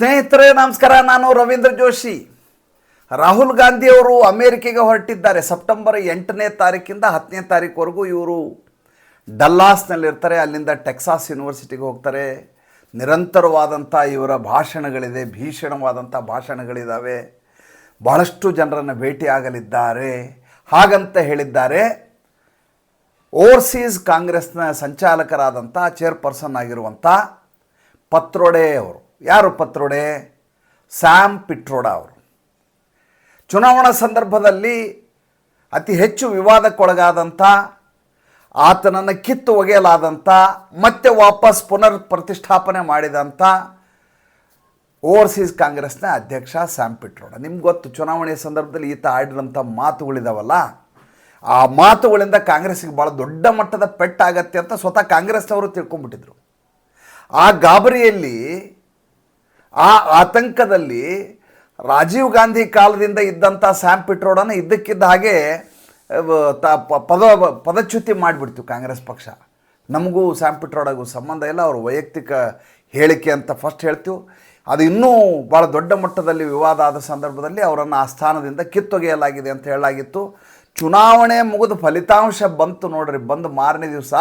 ಸ್ನೇಹಿತರೆ, ನಮಸ್ಕಾರ. ನಾನು ರವೀಂದ್ರ ಜೋಶಿ. ರಾಹುಲ್ ಗಾಂಧಿಯವರು ಅಮೇರಿಕೆಗೆ ಹೊರಟಿದ್ದಾರೆ. ಸೆಪ್ಟೆಂಬರ್ ಎಂಟನೇ ತಾರೀಕಿಂದ ಹತ್ತನೇ ತಾರೀಕುವರೆಗೂ ಇವರು ಡಲ್ಲಾಸ್ನಲ್ಲಿರ್ತಾರೆ. ಅಲ್ಲಿಂದ ಟೆಕ್ಸಾಸ್ ಯೂನಿವರ್ಸಿಟಿಗೆ ಹೋಗ್ತಾರೆ. ನಿರಂತರವಾದಂಥ ಇವರ ಭಾಷಣಗಳಿದೆ, ಭೀಷಣವಾದಂಥ ಭಾಷಣಗಳಿದ್ದಾವೆ ಭಾಳಷ್ಟು ಜನರನ್ನು ಭೇಟಿಯಾಗಲಿದ್ದಾರೆ ಹಾಗಂತ ಹೇಳಿದ್ದಾರೆ. ಓವರ್ಸೀಸ್ ಕಾಂಗ್ರೆಸ್ನ ಸಂಚಾಲಕರಾದಂಥ ಚೇರ್ಪರ್ಸನ್ ಆಗಿರುವಂಥ ಪತ್ರೋಡೆ ಅವರು. ಯಾರು ಪತ್ರೋಡೆ? ಸ್ಯಾಮ್ ಪಿಟ್ರೋಡ ಅವರು. ಚುನಾವಣಾ ಸಂದರ್ಭದಲ್ಲಿ ಅತಿ ಹೆಚ್ಚು ವಿವಾದಕ್ಕೊಳಗಾದಂಥ, ಆತನನ್ನು ಕಿತ್ತು ಒಗೆಯಲಾದಂಥ, ಮತ್ತೆ ವಾಪಸ್ ಪುನರ್ ಪ್ರತಿಷ್ಠಾಪನೆ ಮಾಡಿದಂಥ ಓವರ್ಸೀಸ್ ಕಾಂಗ್ರೆಸ್ನ ಅಧ್ಯಕ್ಷ ಸ್ಯಾಮ್ ಪಿಟ್ರೋಡ. ನಿಮ್ಗೆ ಗೊತ್ತು, ಚುನಾವಣೆಯ ಸಂದರ್ಭದಲ್ಲಿ ಈತ ಆಡಿದಂಥ ಮಾತುಗಳಿದಾವಲ್ಲ, ಆ ಮಾತುಗಳಿಂದ ಕಾಂಗ್ರೆಸ್ಗೆ ಭಾಳ ದೊಡ್ಡ ಮಟ್ಟದ ಪೆಟ್ಟಾಗತ್ತೆ ಅಂತ ಸ್ವತಃ ಕಾಂಗ್ರೆಸ್ನವರು ತಿಳ್ಕೊಂಬಿಟ್ಟಿದ್ರು. ಆ ಗಾಬರಿಯಲ್ಲಿ ಆ ಆತಂಕದಲ್ಲಿ ರಾಜೀವ್ ಗಾಂಧಿ ಕಾಲದಿಂದ ಇದ್ದಂಥ ಸ್ಯಾಮ್ ಪಿಟ್ರೋಡನ್ನು ಇದ್ದಕ್ಕಿದ್ದ ಹಾಗೆ ತ ಪದ, ಪದಚ್ಯುತಿ ಮಾಡಿಬಿಡ್ತು ಕಾಂಗ್ರೆಸ್ ಪಕ್ಷ. ನಮಗೂ ಸ್ಯಾಮ್ ಪಿಟ್ರೋಡಗೂ ಸಂಬಂಧ ಇಲ್ಲ, ಅವ್ರ ವೈಯಕ್ತಿಕ ಹೇಳಿಕೆ ಅಂತ ಫಸ್ಟ್ ಹೇಳ್ತೀವಿ. ಅದು ಇನ್ನೂ ಭಾಳ ದೊಡ್ಡ ಮಟ್ಟದಲ್ಲಿ ವಿವಾದ ಆದ ಸಂದರ್ಭದಲ್ಲಿ ಅವರನ್ನು ಆ ಸ್ಥಾನದಿಂದ ಕಿತ್ತೊಗೆಯಲಾಗಿದೆ ಅಂತ ಹೇಳಲಾಗಿತ್ತು. ಚುನಾವಣೆ ಮುಗಿದು ಫಲಿತಾಂಶ ಬಂತು ನೋಡ್ರಿ, ಬಂದು ಮಾರನೇ ದಿವಸ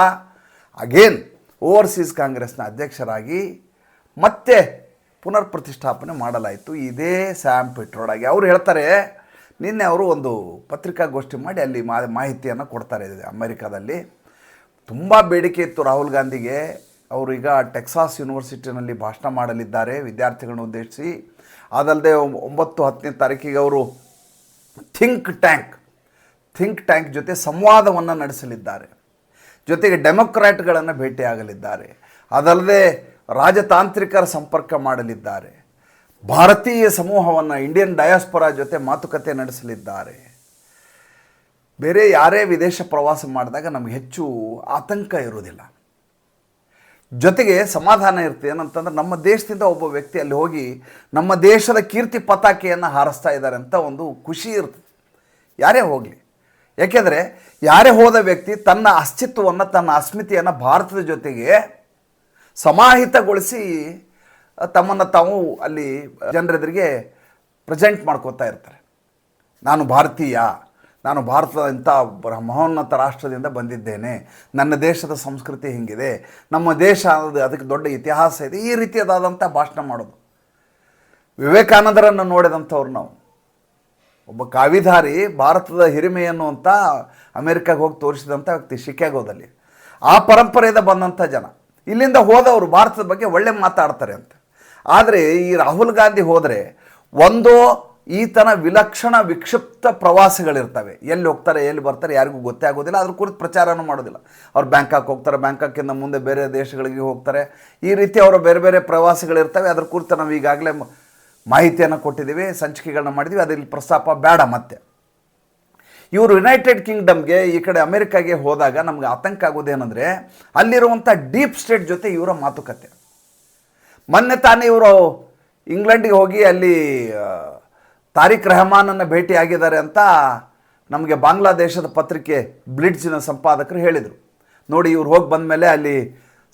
ಅಗೇನ್ ಓವರ್ಸೀಸ್ ಕಾಂಗ್ರೆಸ್ನ ಅಧ್ಯಕ್ಷರಾಗಿ ಮತ್ತೆ ಪುನರ್ ಪ್ರತಿಷ್ಠಾಪನೆ ಮಾಡಲಾಯಿತು. ಇದೇ ಸ್ಯಾಮ್ ಪಿಟ್ರೋಡಾಗಿ ಅವರು ಹೇಳ್ತಾರೆ, ನಿನ್ನೆ ಅವರು ಒಂದು ಪತ್ರಿಕಾಗೋಷ್ಠಿ ಮಾಡಿ ಅಲ್ಲಿ ಮಾಹಿತಿಯನ್ನು ಕೊಡ್ತಾರೆ ಅಮೆರಿಕಾದಲ್ಲಿ. ತುಂಬ ಬೇಡಿಕೆ ಇತ್ತು ರಾಹುಲ್ ಗಾಂಧಿಗೆ. ಅವರು ಈಗ ಟೆಕ್ಸಾಸ್ ಯೂನಿವರ್ಸಿಟಿನಲ್ಲಿ ಭಾಷಣ ಮಾಡಲಿದ್ದಾರೆ, ವಿದ್ಯಾರ್ಥಿಗಳನ್ನು ಉದ್ದೇಶಿಸಿ. ಅದಲ್ಲದೆ ಒಂಬತ್ತು, ಹತ್ತನೇ ತಾರೀಕಿಗೆ ಅವರು ಥಿಂಕ್ ಟ್ಯಾಂಕ್ ಥಿಂಕ್ ಟ್ಯಾಂಕ್ ಜೊತೆ ಸಂವಾದವನ್ನು ನಡೆಸಲಿದ್ದಾರೆ. ಜೊತೆಗೆ ಡೆಮೊಕ್ರ್ಯಾಟ್ಗಳನ್ನು ಭೇಟಿಯಾಗಲಿದ್ದಾರೆ. ಅದಲ್ಲದೆ ರಾಜತಾಂತ್ರಿಕರ ಸಂಪರ್ಕ ಮಾಡಲಿದ್ದಾರೆ. ಭಾರತೀಯ ಸಮೂಹವನ್ನು ಇಂಡಿಯನ್ ಡಯಾಸ್ಪೊರಾ ಜೊತೆ ಮಾತುಕತೆ ನಡೆಸಲಿದ್ದಾರೆ. ಬೇರೆ ಯಾರೇ ವಿದೇಶ ಪ್ರವಾಸ ಮಾಡಿದಾಗ ನಮಗೆ ಹೆಚ್ಚು ಆತಂಕ ಇರೋದಿಲ್ಲ ಜೊತೆಗೆ ಸಮಾಧಾನ ಇರುತ್ತೆ. ಏನಂತಂದ್ರೆ ನಮ್ಮ ದೇಶದಿಂದ ಒಬ್ಬ ವ್ಯಕ್ತಿ ಅಲ್ಲಿ ಹೋಗಿ ನಮ್ಮ ದೇಶದ ಕೀರ್ತಿ ಪತಾಕೆಯನ್ನು ಹಾರಿಸ್ತಾ ಇದ್ದಾರೆ ಅಂತ ಒಂದು ಖುಷಿ ಇರ್ತದೆ ಯಾರೇ ಹೋಗಲಿ. ಯಾಕೆಂದರೆ ಯಾರೇ ಹೋದ ವ್ಯಕ್ತಿ ತನ್ನ ಅಸ್ತಿತ್ವವನ್ನು, ತನ್ನ ಅಸ್ಮಿತೆಯನ್ನು ಭಾರತದ ಜೊತೆಗೆ ಸಮಾಹಿತಗೊಳಿಸಿ ತಮ್ಮನ್ನು ತಾವು ಅಲ್ಲಿ ಜನರೆದುರಿಗೆ ಪ್ರೆಸೆಂಟ್ ಮಾಡ್ಕೋತಾ ಇರ್ತಾರೆ. ನಾನು ಭಾರತೀಯ, ನಾನು ಭಾರತದ ಇಂಥ ಮಹೋನ್ನತ ರಾಷ್ಟ್ರದಿಂದ ಬಂದಿದ್ದೇನೆ. ನನ್ನ ದೇಶದ ಸಂಸ್ಕೃತಿ ಹಿಂಗಿದೆ. ನಮ್ಮ ದೇಶ ಅದು ಅದಕ್ಕೆ ದೊಡ್ಡ ಇತಿಹಾಸ ಇದೆ. ಈ ರೀತಿಯದಾದಂಥ ಭಾಷಣ ಮಾಡೋದು. ವಿವೇಕಾನಂದರನ್ನು ನೋಡಿದಂಥವ್ರು ನಾವು. ಒಬ್ಬ ಕಾವಿಧಾರಿ ಭಾರತದ ಹಿರಿಮೆಯನ್ನು ಅಂತ ಅಮೆರಿಕಾಗೆ ಹೋಗಿ ತೋರಿಸಿದಂಥ ವ್ಯಕ್ತಿ ಶಿಕಾಗೋದಲ್ಲಿ ಆ ಪರಂಪರೆಯಿಂದ ಬಂದಂಥ ಜನ. ಇಲ್ಲಿಂದ ಹೋದವರು ಭಾರತದ ಬಗ್ಗೆ ಒಳ್ಳೆ ಮಾತಾಡ್ತಾರೆ ಅಂತ. ಆದರೆ ಈ ರಾಹುಲ್ ಗಾಂಧಿ ಹೋದರೆ ಒಂದು ಈತನ ವಿಲಕ್ಷಣ ವಿಕ್ಷಿಪ್ತ ಪ್ರವಾಸಗಳಿರ್ತವೆ. ಎಲ್ಲಿ ಹೋಗ್ತಾರೆ, ಎಲ್ಲಿ ಬರ್ತಾರೆ ಯಾರಿಗೂ ಗೊತ್ತೇ ಆಗೋದಿಲ್ಲ. ಅದ್ರ ಕುರಿತು ಪ್ರಚಾರನೂ ಮಾಡೋದಿಲ್ಲ. ಅವ್ರು ಬ್ಯಾಂಕಾಕ್ ಹೋಗ್ತಾರೆ ಬ್ಯಾಂಕಾಕಿಂದ ಮುಂದೆ ಬೇರೆ ದೇಶಗಳಿಗೆ ಹೋಗ್ತಾರೆ. ಈ ರೀತಿ ಅವರ ಬೇರೆ ಬೇರೆ ಪ್ರವಾಸಗಳಿರ್ತವೆ. ಅದ್ರ ಕುರಿತು ನಾವು ಈಗಾಗಲೇ ಮಾಹಿತಿಯನ್ನು ಕೊಟ್ಟಿದ್ದೀವಿ ಸಂಚಿಕೆಗಳನ್ನ ಮಾಡಿದ್ದೀವಿ. ಅದ್ರಲ್ಲಿ ಪ್ರಸ್ತಾಪ ಬೇಡ ಮತ್ತೆ. ಇವರು ಯುನೈಟೆಡ್ ಕಿಂಗ್ಡಮ್ಗೆ ಈ ಕಡೆ ಅಮೆರಿಕಾಗೆ ಹೋದಾಗ ನಮ್ಗೆ ಆತಂಕ ಆಗೋದೇನೆಂದರೆ ಅಲ್ಲಿರುವಂಥ ಡೀಪ್ ಸ್ಟೇಟ್ ಜೊತೆ ಇವರ ಮಾತುಕತೆ. ಮೊನ್ನೆ ತಾನೇ ಇವರು ಇಂಗ್ಲೆಂಡಿಗೆ ಹೋಗಿ ಅಲ್ಲಿ ತಾರಿಕ್ ರೆಹಮಾನನ್ನು ಭೇಟಿಯಾಗಿದ್ದಾರೆ ಅಂತ ನಮಗೆ ಬಾಂಗ್ಲಾದೇಶದ ಪತ್ರಿಕೆ ಬ್ಲಿಡ್ಜಿನ ಸಂಪಾದಕರು ಹೇಳಿದರು. ನೋಡಿ ಇವ್ರು ಹೋಗಿ ಬಂದ ಮೇಲೆ ಅಲ್ಲಿ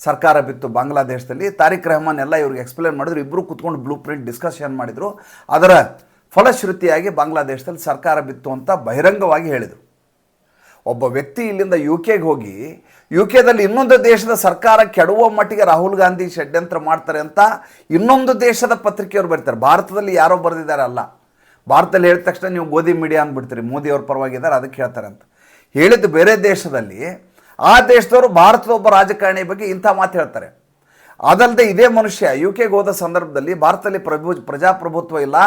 ಸರ್ಕಾರ ಬಿತ್ತು ಬಾಂಗ್ಲಾದೇಶದಲ್ಲಿ. ತಾರಿಕ್ ರೆಹಮಾನ್ ಎಲ್ಲ ಇವ್ರಿಗೆ ಎಕ್ಸ್ಪ್ಲೇನ್ ಮಾಡಿದ್ರು. ಇಬ್ಬರು ಕುತ್ಕೊಂಡು ಬ್ಲೂ ಪ್ರಿಂಟ್ ಡಿಸ್ಕಷನ್ ಮಾಡಿದರು. ಅದರ ಫಲಶ್ರುತಿಯಾಗಿ ಬಾಂಗ್ಲಾದೇಶದಲ್ಲಿ ಸರ್ಕಾರ ಬಿತ್ತು ಅಂತ ಬಹಿರಂಗವಾಗಿ ಹೇಳಿದರು. ಒಬ್ಬ ವ್ಯಕ್ತಿ ಇಲ್ಲಿಂದ ಯು ಕೆಗೆ ಹೋಗಿ ಯು ಕೆದಲ್ಲಿ ಇನ್ನೊಂದು ದೇಶದ ಸರ್ಕಾರ ಕೆಡುವ ಮಟ್ಟಿಗೆ ರಾಹುಲ್ ಗಾಂಧಿ ಷಡ್ಯಂತ್ರ ಮಾಡ್ತಾರೆ ಅಂತ ಇನ್ನೊಂದು ದೇಶದ ಪತ್ರಿಕೆಯವರು ಬರ್ತಾರೆ. ಭಾರತದಲ್ಲಿ ಯಾರೋ ಬರೆದಿದ್ದಾರೆ ಅಲ್ಲ. ಭಾರತದಲ್ಲಿ ಹೇಳಿದ ತಕ್ಷಣ ನೀವು ಗೋಧಿ ಮೀಡಿಯಾ ಅಂದ್ಬಿಡ್ತೀರಿ. ಮೋದಿ ಅವ್ರ ಪರವಾಗಿದ್ದಾರೆ, ಅದಕ್ಕೆ ಹೇಳ್ತಾರೆ ಅಂತ. ಹೇಳಿದ್ದು ಬೇರೆ ದೇಶದಲ್ಲಿ, ಆ ದೇಶದವರು ಭಾರತದ ಒಬ್ಬ ರಾಜಕಾರಣಿ ಬಗ್ಗೆ ಇಂಥ ಮಾತು ಹೇಳ್ತಾರೆ. ಅದಲ್ಲದೆ ಇದೇ ಮನುಷ್ಯ ಯು ಕೆಗೆ ಹೋದ ಸಂದರ್ಭದಲ್ಲಿ ಭಾರತದಲ್ಲಿ ಪ್ರಭು ಪ್ರಜಾಪ್ರಭುತ್ವ ಇಲ್ಲ.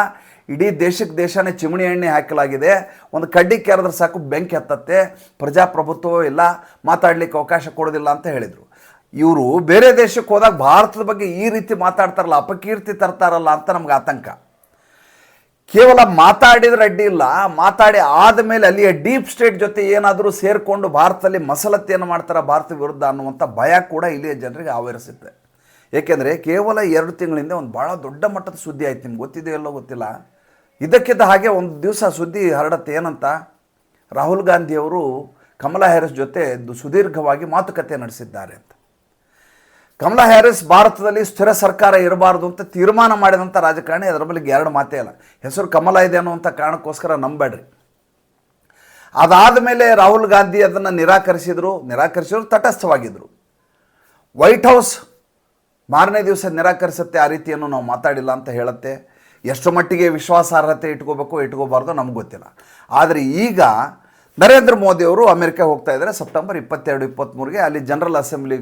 ಇಡೀ ದೇಶಕ್ಕೆ ದೇಶನೇ ಚಿಮಣಿ ಎಣ್ಣೆ ಹಾಕಲಾಗಿದೆ. ಒಂದು ಕಡ್ಡಿ ಕೆರೆದ್ರೆ ಸಾಕು ಬೆಂಕಿ ಹತ್ತತ್ತೆ. ಪ್ರಜಾಪ್ರಭುತ್ವವೂ ಇಲ್ಲ. ಮಾತಾಡಲಿಕ್ಕೆ ಅವಕಾಶ ಕೊಡೋದಿಲ್ಲ ಅಂತ ಹೇಳಿದರು. ಇವರು ಬೇರೆ ದೇಶಕ್ಕೆ ಹೋದಾಗ ಭಾರತದ ಬಗ್ಗೆ ಈ ರೀತಿ ಮಾತಾಡ್ತಾರಲ್ಲ, ಅಪಕೀರ್ತಿ ತರ್ತಾರಲ್ಲ ಅಂತ ನಮ್ಗೆ ಆತಂಕ. ಕೇವಲ ಮಾತಾಡಿದ್ರೆ ಅಡ್ಡಿ ಇಲ್ಲ. ಮಾತಾಡಿ ಆದಮೇಲೆ ಅಲ್ಲಿಯ ಡೀಪ್ ಸ್ಟೇಟ್ ಜೊತೆ ಏನಾದರೂ ಸೇರಿಕೊಂಡು ಭಾರತದಲ್ಲಿ ಮಸಲತ್ತೇನು ಮಾಡ್ತಾರೆ ಭಾರತ ವಿರುದ್ಧ ಅನ್ನುವಂಥ ಭಯ ಕೂಡ ಇಲ್ಲಿಯ ಜನರಿಗೆ ಆವರಿಸುತ್ತೆ. ಏಕೆಂದರೆ ಕೇವಲ ಎರಡು ತಿಂಗಳಿಂದ ಒಂದು ಭಾಳ ದೊಡ್ಡ ಮಟ್ಟದ ಸುದ್ದಿ ಆಯ್ತು. ನಿಮ್ಗೆ ಗೊತ್ತಿದೆ ಎಲ್ಲೋ ಗೊತ್ತಿಲ್ಲ. ಇದಕ್ಕಿದ್ದ ಹಾಗೆ ಒಂದು ದಿವಸ ಸುದ್ದಿ ಹರಡತ್ತೆ. ಏನಂತ? ರಾಹುಲ್ ಗಾಂಧಿಯವರು ಕಮಲಾ ಹ್ಯಾರಿಸ್ ಜೊತೆ ಸುದೀರ್ಘವಾಗಿ ಮಾತುಕತೆ ನಡೆಸಿದ್ದಾರೆ ಅಂತ. ಕಮಲಾ ಹ್ಯಾರಿಸ್ ಭಾರತದಲ್ಲಿ ಸ್ಥಿರ ಸರ್ಕಾರ ಇರಬಾರ್ದು ಅಂತ ತೀರ್ಮಾನ ಮಾಡಿದಂಥ ರಾಜಕಾರಣಿ ಅದರ ಬಳಿಗೆ ಎರಡು ಮಾತೇ ಇಲ್ಲ ಹೆಸರು ಕಮಲ ಇದೆ ಅನ್ನುವಂಥ ಕಾರಣಕ್ಕೋಸ್ಕರ ನಂಬೇಡ್ರಿ ಅದಾದ ಮೇಲೆ ರಾಹುಲ್ ಗಾಂಧಿ ಅದನ್ನು ನಿರಾಕರಿಸಿದರು. ನಿರಾಕರಿಸಿದ್ರು ತಟಸ್ಥವಾಗಿದ್ದರು ವೈಟ್ ಹೌಸ್ ಮಾರನೇ ದಿವಸ ನಿರಾಕರಿಸುತ್ತೆ ಆ ರೀತಿಯನ್ನು ನಾವು ಮಾತಾಡಿಲ್ಲ ಅಂತ ಹೇಳುತ್ತೆ. ಎಷ್ಟು ಮಟ್ಟಿಗೆ ವಿಶ್ವಾಸಾರ್ಹತೆ ಇಟ್ಕೋಬೇಕು, ಇಟ್ಕೋಬಾರ್ದು ನಮ್ಗೆ ಗೊತ್ತಿಲ್ಲ. ಆದರೆ ಈಗ ನರೇಂದ್ರ ಮೋದಿಯವರು ಅಮೆರಿಕ ಹೋಗ್ತಾ ಇದ್ದಾರೆ. ಸೆಪ್ಟೆಂಬರ್ ಇಪ್ಪತ್ತೆರಡು ಇಪ್ಪತ್ತ್ಮೂರಿಗೆ ಅಲ್ಲಿ ಜನರಲ್ ಅಸೆಂಬ್ಲಿ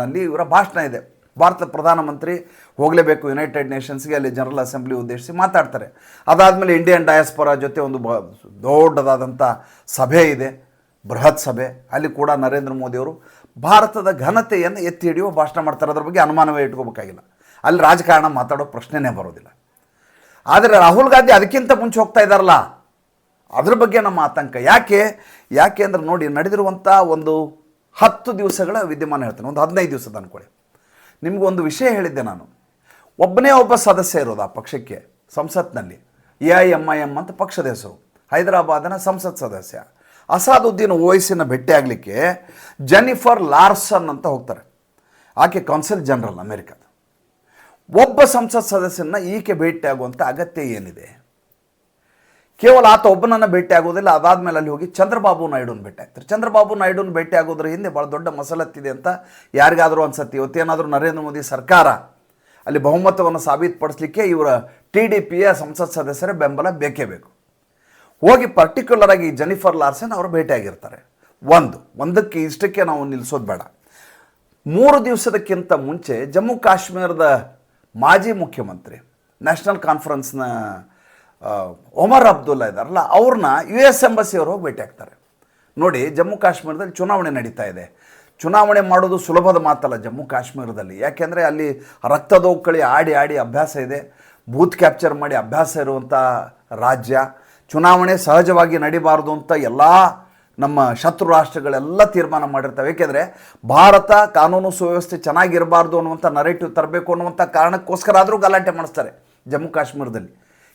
ನಲ್ಲಿ ಇವರ ಭಾಷಣ ಇದೆ. ಭಾರತದ ಪ್ರಧಾನಮಂತ್ರಿ ಹೋಗಲೇಬೇಕು ಯುನೈಟೆಡ್ ನೇಷನ್ಸ್ಗೆ ಅಲ್ಲಿ ಜನರಲ್ ಅಸೆಂಬ್ಲಿ ಉದ್ದೇಶಿಸಿ ಮಾತಾಡ್ತಾರೆ. ಅದಾದಮೇಲೆ ಇಂಡಿಯನ್ ಡಯಾಸ್ಪೋರಾ ಜೊತೆ ಒಂದು ಬ ದೊಡ್ಡದಾದಂಥ ಸಭೆ ಇದೆ. ಬೃಹತ್ ಸಭೆ. ಅಲ್ಲಿ ಕೂಡ ನರೇಂದ್ರ ಮೋದಿಯವರು ಭಾರತದ ಘನತೆಯನ್ನು ಎತ್ತಿ ಹಿಡಿಯುವ ಭಾಷಣ ಮಾಡ್ತಾರೆ. ಅದ್ರ ಬಗ್ಗೆ ಅನುಮಾನವೇ ಇಟ್ಕೋಬೇಕಾಗಿಲ್ಲ. ಅಲ್ಲಿ ರಾಜಕಾರಣ ಮಾತಾಡೋ ಪ್ರಶ್ನೆನೇ ಬರೋದಿಲ್ಲ. ಆದರೆ ರಾಹುಲ್ ಗಾಂಧಿ ಅದಕ್ಕಿಂತ ಮುಂಚೆ ಹೋಗ್ತಾ ಇದ್ದಾರಲ್ಲ? ಅದ್ರ ಬಗ್ಗೆ ನಮ್ಮ ಆತಂಕ. ಯಾಕೆ? ಯಾಕೆ ಅಂದ್ರೆ ನೋಡಿ ನಡೆದಿರುವಂಥ ಒಂದು ಹತ್ತು ದಿವಸಗಳ ವಿದ್ಯಮಾನ ಹೇಳ್ತೇನೆ. ಒಂದು ಹದಿನೈದು ದಿವಸದ ಅನ್ಕೊಳ್ಳಿ. ಒಂದು ವಿಷಯ ಹೇಳಿದ್ದೆ ನಾನು. ಒಬ್ಬನೇ ಒಬ್ಬ ಸದಸ್ಯ ಇರೋದು ಆ ಪಕ್ಷಕ್ಕೆ, ಸಂಸತ್ನಲ್ಲಿ. A I M I M ಅಂತ ಪಕ್ಷದ ಹೆಸರು. ಹೈದರಾಬಾದನ ಸಂಸತ್ ಸದಸ್ಯ. ಅಸಾದುದ್ದೀನ್ ಓವೈಸಿನ ಭೇಟಿ ಆಗಲಿಕ್ಕೆ ಜೆನಿಫರ್ ಲಾರ್ಸನ್ ಅಂತ ಹೋಗ್ತಾರೆ. ಆಕೆ ಕೌನ್ಸಿಲ್ ಜನರಲ್ ಅಮೆರಿಕದ. ಒಬ್ಬ ಸಂಸತ್ ಸದಸ್ಯನ ಈಕೆ ಭೇಟಿಯಾಗುವಂಥ ಅಗತ್ಯ ಏನಿದೆ? ಕೇವಲ ಆತ ಒಬ್ಬನನ್ನು ಭೇಟಿ ಆಗೋದಿಲ್ಲ ಅದಾದಮೇಲೆ ಅಲ್ಲಿ ಹೋಗಿ ಚಂದ್ರಬಾಬು ನಾಯ್ಡುನ ಭೇಟಿ ಆಗ್ತಾರೆ. ಚಂದ್ರಬಾಬು ನಾಯ್ಡುನ ಭೇಟಿ ಆಗೋದ್ರ ಹಿಂದೆ ಭಾಳ ದೊಡ್ಡ ಮಸಲತ್ತಿದೆ ಅಂತ ಯಾರಿಗಾದರೂ ಅನ್ಸತ್ತೆ. ಇವತ್ತೇನಾದರೂ ನರೇಂದ್ರ ಮೋದಿ ಸರ್ಕಾರ ಅಲ್ಲಿ ಬಹುಮತವನ್ನು ಸಾಬೀತುಪಡಿಸಲಿಕ್ಕೆ ಇವರ ಟಿ ಡಿ ಪಿಯ ಸಂಸತ್ ಸದಸ್ಯರ ಬೆಂಬಲ ಬೇಕೇ ಬೇಕು. ಹೋಗಿ ಪರ್ಟಿಕ್ಯುಲರ್ ಆಗಿ ಜೆನಿಫರ್ ಲಾರ್ಸನ್ ಅವರು ಭೇಟಿಯಾಗಿರ್ತಾರೆ. ಒಂದು, ಒಂದಕ್ಕೆ ಇಷ್ಟಕ್ಕೆ ನಾವು ನಿಲ್ಲಿಸೋದು ಬೇಡ. ಮೂರು ದಿವಸದಕ್ಕಿಂತ ಮುಂಚೆ ಜಮ್ಮು ಕಾಶ್ಮೀರದ ಮಾಜಿ ಮುಖ್ಯಮಂತ್ರಿ ನ್ಯಾಷನಲ್ ಕಾನ್ಫರೆನ್ಸ್ನ ಒಮರ್ ಅಬ್ದುಲ್ಲಾ ಇದ್ದಾರಲ್ಲ, ಅವ್ರನ್ನ ಯು ಎಸ್ ಎಂಬಸಿಯವರು ಹೋಗಿ ಭೇಟಿ ನೋಡಿ, ಜಮ್ಮು ಕಾಶ್ಮೀರದಲ್ಲಿ ಚುನಾವಣೆ ನಡೀತಾ ಇದೆ. ಚುನಾವಣೆ ಮಾಡೋದು ಸುಲಭದ ಮಾತಲ್ಲ ಜಮ್ಮು ಕಾಶ್ಮೀರದಲ್ಲಿ. ಯಾಕೆಂದರೆ ಅಲ್ಲಿ ರಕ್ತದೋಕಳಿ ಆಡಿ ಆಡಿ ಅಭ್ಯಾಸ ಇದೆ. ಬೂತ್ ಕ್ಯಾಪ್ಚರ್ ಮಾಡಿ ಅಭ್ಯಾಸ ಇರುವಂಥ ರಾಜ್ಯ. ಚುನಾವಣೆ ಸಹಜವಾಗಿ ನಡಿಬಾರ್ದು ಅಂತ ಎಲ್ಲ ನಮ್ಮ ಶತ್ರು ರಾಷ್ಟ್ರಗಳೆಲ್ಲ ತೀರ್ಮಾನ ಮಾಡಿರ್ತವೆ. ಏಕೆಂದರೆ ಭಾರತ ಕಾನೂನು ಸುವ್ಯವಸ್ಥೆ ಚೆನ್ನಾಗಿರಬಾರ್ದು ಅನ್ನುವಂಥ ನರೇಟಿವ್ ತರಬೇಕು ಅನ್ನುವಂಥ ಕಾರಣಕ್ಕೋಸ್ಕರ ಆದರೂ ಗಲಾಟೆ ಮಾಡಿಸ್ತಾರೆ ಜಮ್ಮು ಕಾಶ್ಮೀರದಲ್ಲಿ.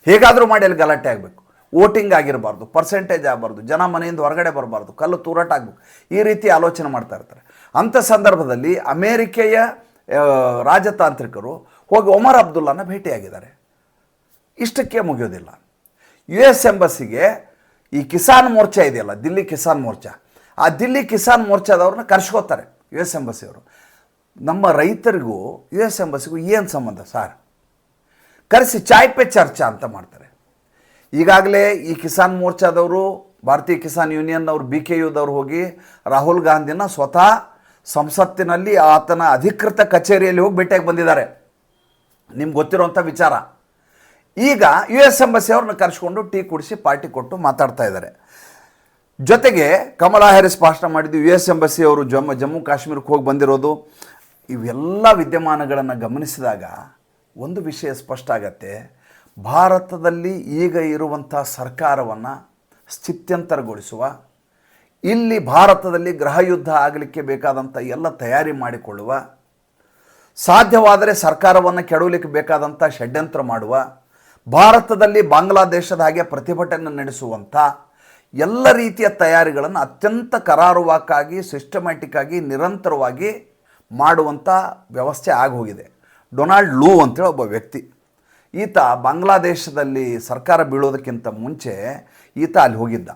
ಹೇಗಾದರೂ ಮಾಡಿ ಅಲ್ಲಿ ಗಲಾಟೆ ಆಗಬೇಕು. ವೋಟಿಂಗ್ ಆಗಿರಬಾರ್ದು ಪರ್ಸೆಂಟೇಜ್ ಆಗಬಾರ್ದು, ಜನ ಮನೆಯಿಂದ ಹೊರಗಡೆ ಬರಬಾರ್ದು, ಕಲ್ಲು ತೂರಾಟ ಆಗಬೇಕು. ಈ ರೀತಿ ಆಲೋಚನೆ ಮಾಡ್ತಾ ಇರ್ತಾರೆ. ಅಂಥ ಸಂದರ್ಭದಲ್ಲಿ ಅಮೇರಿಕೆಯ ರಾಜತಾಂತ್ರಿಕರು ಹೋಗಿ ಒಮರ್ ಅಬ್ದುಲ್ಲಾನ ಭೇಟಿಯಾಗಿದ್ದಾರೆ. ಇಷ್ಟಕ್ಕೆ ಮುಗಿಯೋದಿಲ್ಲ. ಯು ಎಸ್ ಎಂಬಸಿಗೆ ಈ ಕಿಸಾನ್ ಮೋರ್ಚಾ ಇದೆಯಲ್ಲ, ದಿಲ್ಲಿ ಕಿಸಾನ್ ಮೋರ್ಚಾ. ಆ ದಿಲ್ಲಿ ಕಿಸಾನ್ ಮೋರ್ಚಾದವ್ರನ್ನ ಕರ್ಸ್ಕೋತಾರೆ ಯು ಎಸ್ ಎಂಬಸಿಯವರು ನಮ್ಮ ರೈತರಿಗೂ ಯು ಎಸ್ ಎಂಬಸಿಗೂ ಏನು ಸಂಬಂಧ ಸರ್? ಕರೆಸಿ ಚಾಯ್ ಪೆ ಚರ್ಚಾ ಅಂತ ಮಾಡ್ತಾರೆ. ಈಗಾಗಲೇ ಈ ಕಿಸಾನ್ ಮೋರ್ಚಾದವರು, ಭಾರತೀಯ ಕಿಸಾನ್ ಯೂನಿಯನ್ ಅವರು ಬಿ ಕೆ ಯುದವ್ರು ಹೋಗಿ ರಾಹುಲ್ ಗಾಂಧಿನ ಸ್ವತಃ ಸಂಸತ್ತಿನಲ್ಲಿ ಆತನ ಅಧಿಕೃತ ಕಚೇರಿಯಲ್ಲಿ ಹೋಗಿ ಭೇಟಿಯಾಗಿ ಬಂದಿದ್ದಾರೆ. ನಿಮ್ಗೆ ಗೊತ್ತಿರುವಂಥ ವಿಚಾರ. ಈಗ ಯು ಎಸ್ ಎಂಬಸಿ ಅವ್ರನ್ನ ಕರೆಸ್ಕೊಂಡು ಟೀ ಕುಡಿಸಿ ಪಾರ್ಟಿ ಕೊಟ್ಟು ಮಾತಾಡ್ತಾ ಇದ್ದಾರೆ. ಜೊತೆಗೆ ಕಮಲಾ ಹ್ಯಾರಿಸ್ ಭಾಷಣ ಮಾಡಿದ್ದು ಯು ಎಸ್ ಎಂಬಸಿ ಅವರು ಜಮ್ಮು ಜಮ್ಮು, ಕಾಶ್ಮೀರಕ್ಕೆ ಹೋಗಿ ಬಂದಿರೋದು. ಇವೆಲ್ಲ ವಿದ್ಯಮಾನಗಳನ್ನು ಗಮನಿಸಿದಾಗ ಒಂದು ವಿಷಯ ಸ್ಪಷ್ಟ ಆಗತ್ತೆ. ಭಾರತದಲ್ಲಿ ಈಗ ಇರುವಂಥ ಸರ್ಕಾರವನ್ನು ಸ್ಥಿತ್ಯಂತರಗೊಳಿಸುವ, ಇಲ್ಲಿ ಭಾರತದಲ್ಲಿ ಗೃಹಯುದ್ಧ ಆಗಲಿಕ್ಕೆ ಬೇಕಾದಂಥ ಎಲ್ಲ ತಯಾರಿ ಮಾಡಿಕೊಳ್ಳುವ, ಸಾಧ್ಯವಾದರೆ ಸರ್ಕಾರವನ್ನು ಕೆಡವಲಿಕ್ಕೆ ಬೇಕಾದಂಥ ಷಡ್ಯಂತ್ರ ಮಾಡುವ ಭಾರತದಲ್ಲಿ ಬಾಂಗ್ಲಾದೇಶದ ಹಾಗೆ ಪ್ರತಿಭಟನೆ ನಡೆಸುವಂಥ ಎಲ್ಲ ರೀತಿಯ ತಯಾರಿಗಳನ್ನು ಅತ್ಯಂತ ಕರಾರುವಾಕ್ಕಾಗಿ ಸಿಸ್ಟಮ್ಯಾಟಿಕ್ ಆಗಿ, ನಿರಂತರವಾಗಿ ಮಾಡುವಂಥ ವ್ಯವಸ್ಥೆ ಆಗೋಗಿದೆ. ಡೊನಾಲ್ಡ್ ಲೂ ಅಂತೇಳಿ ಒಬ್ಬ ವ್ಯಕ್ತಿ. ಈತ ಬಾಂಗ್ಲಾದೇಶದಲ್ಲಿ ಸರ್ಕಾರ ಬೀಳೋದಕ್ಕಿಂತ ಮುಂಚೆ ಈತ ಅಲ್ಲಿ ಹೋಗಿದ್ದ.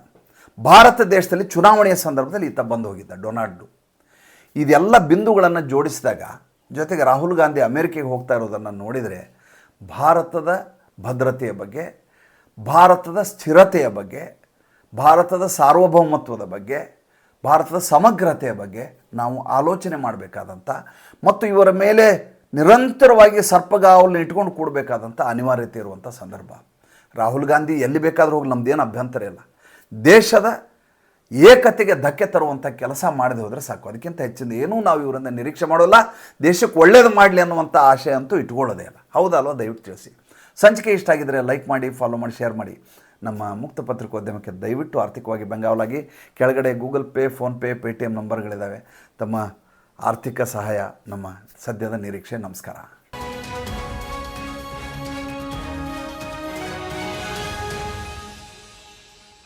ಭಾರತ ದೇಶದಲ್ಲಿ ಚುನಾವಣೆಯ ಸಂದರ್ಭದಲ್ಲಿ ಈತ ಬಂದು ಹೋಗಿದ್ದ ಡೊನಾಲ್ಡ್ ಲೂ. ಇದೆಲ್ಲ ಬಿಂದುಗಳನ್ನು ಜೋಡಿಸಿದಾಗ, ಜೊತೆಗೆ ರಾಹುಲ್ ಗಾಂಧಿ ಅಮೇರಿಕೆಗೆ ಹೋಗ್ತಾ ಇರೋದನ್ನು ನೋಡಿದರೆ ಭಾರತದ ಭದ್ರತೆಯ ಬಗ್ಗೆ, ಭಾರತದ ಸ್ಥಿರತೆಯ ಬಗ್ಗೆ, ಭಾರತದ ಸಾರ್ವಭೌಮತ್ವದ ಬಗ್ಗೆ, ಭಾರತದ ಸಮಗ್ರತೆಯ ಬಗ್ಗೆ ನಾವು ಆಲೋಚನೆ ಮಾಡಬೇಕಾದಂಥ ಮತ್ತು ಇವರ ಮೇಲೆ ನಿರಂತರವಾಗಿ ಸರ್ಪಗಾವಲನ್ನು ಇಟ್ಕೊಂಡು ಕೂಡಬೇಕಾದಂಥ ಅನಿವಾರ್ಯತೆ ಇರುವಂಥ ಸಂದರ್ಭ. ರಾಹುಲ್ ಗಾಂಧಿ ಎಲ್ಲಿ ಬೇಕಾದರೂ ಹೋಗಿ ನಮ್ಮದೇನು ಅಭ್ಯಂತರ ಇಲ್ಲ. ದೇಶದ ಏಕತೆಗೆ ಧಕ್ಕೆ ತರುವಂಥ ಕೆಲಸ ಮಾಡದೆ ಹೋದರೆ ಸಾಕು. ಅದಕ್ಕಿಂತ ಹೆಚ್ಚಿನ ಏನೂ ನಾವು ಇವರಿಂದ ನಿರೀಕ್ಷೆ ಮಾಡೋಲ್ಲ. ದೇಶಕ್ಕೆ ಒಳ್ಳೇದು ಮಾಡಲಿ ಅನ್ನುವಂಥ ಆಶಯ ಅಂತೂ ಇಟ್ಕೊಳ್ಳೋದೇ ಇಲ್ಲ. ಹೌದಲ್ವ? ದಯವಿಟ್ಟು ತಿಳಿಸಿ. ಸಂಚಿಕೆ ಇಷ್ಟ ಆಗಿದ್ದರೆ ಲೈಕ್ ಮಾಡಿ ಫಾಲೋ ಮಾಡಿ ಶೇರ್ ಮಾಡಿ. ನಮ್ಮ ಮುಕ್ತ ಪತ್ರಿಕೋದ್ಯಮಕ್ಕೆ ದಯವಿಟ್ಟು ಆರ್ಥಿಕವಾಗಿ ಬೆಂಗಾವಲಾಗಿ. ಕೆಳಗಡೆ Google Pay PhonePe pay T ನಂಬರ್ಗಳಿದ್ದಾವೆ ತಮ್ಮ ಆರ್ಥಿಕ ಸಹಾಯ ನಮ್ಮ ಸದ್ಯದ ನಿರೀಕ್ಷೆ. ನಮಸ್ಕಾರ.